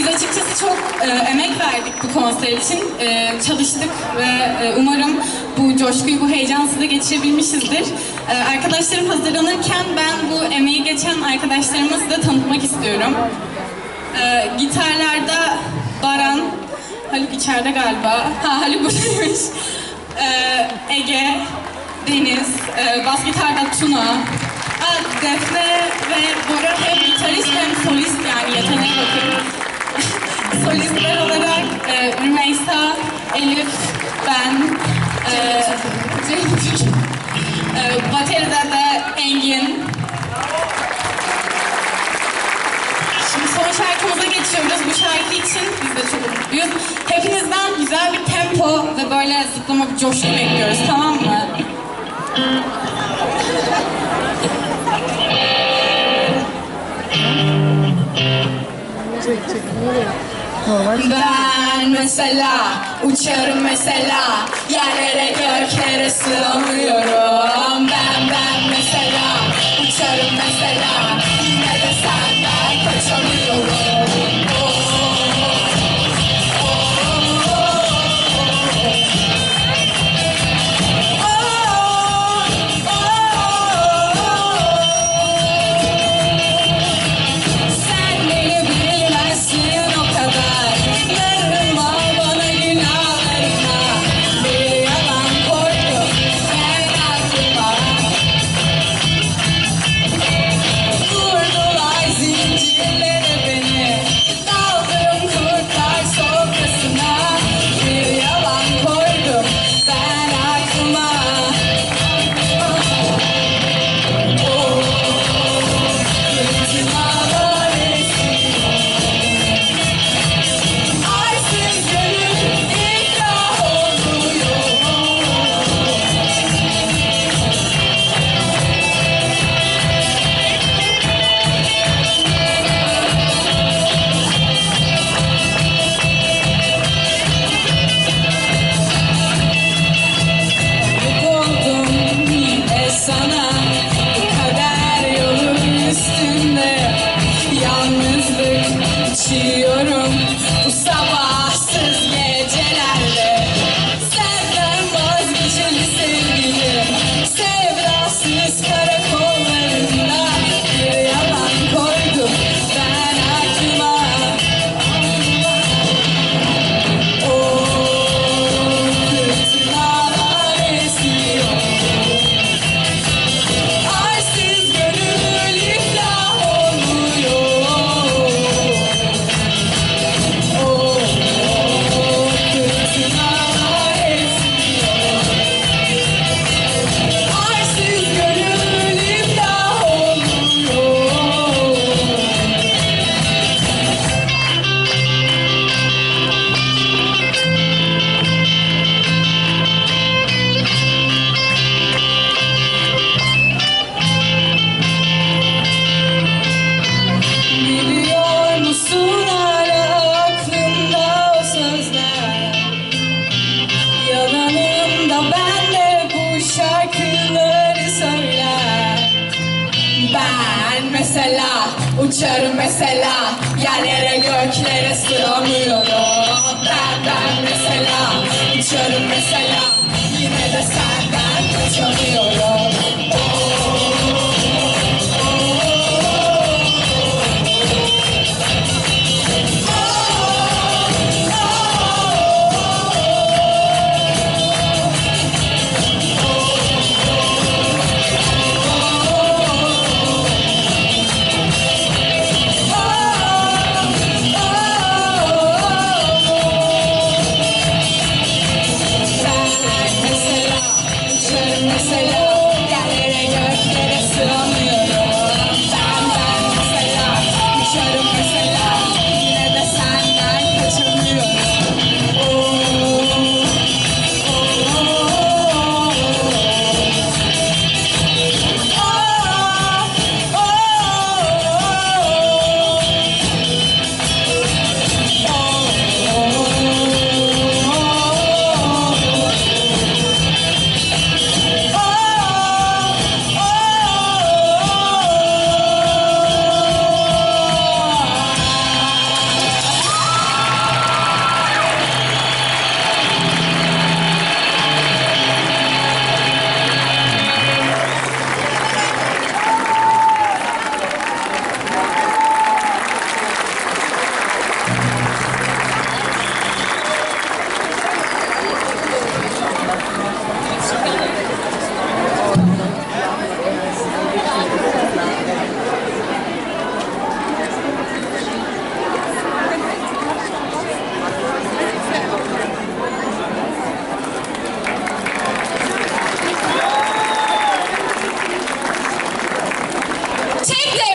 Biz açıkçası çok e, emek verdik bu konser için. E, çalıştık ve e, umarım bu coşkuyu, bu heyecanı da geçirebilmişizdir. E, arkadaşlarım hazırlanırken ben bu emeği geçen arkadaşlarımı size tanıtmak istiyorum. E, gitarlarda Baran, Haluk içeride galiba. Ha Haluk buradaymış. E, Ege, Deniz, e, bas gitarda Tuna, Defne ve Bora hem gitarist hem solist yani yeteneğe bakın. Solistler olarak e, Rümeysa, Elif, ben, e, Cengiz, e, bateride de Engin. Şimdi son şarkımıza geçiyoruz. Bu şarkı için biz de çok mutluyuz. Hepinizden güzel bir tempo ve böyle zıplama bir coşku bekliyoruz tamam mı? Ben mesela uçarım mesela yerlere göklere sığamıyorum Ben ben mesela uçarım mesela mesela uçarım mesela. Yerlere göklere sığamıyorum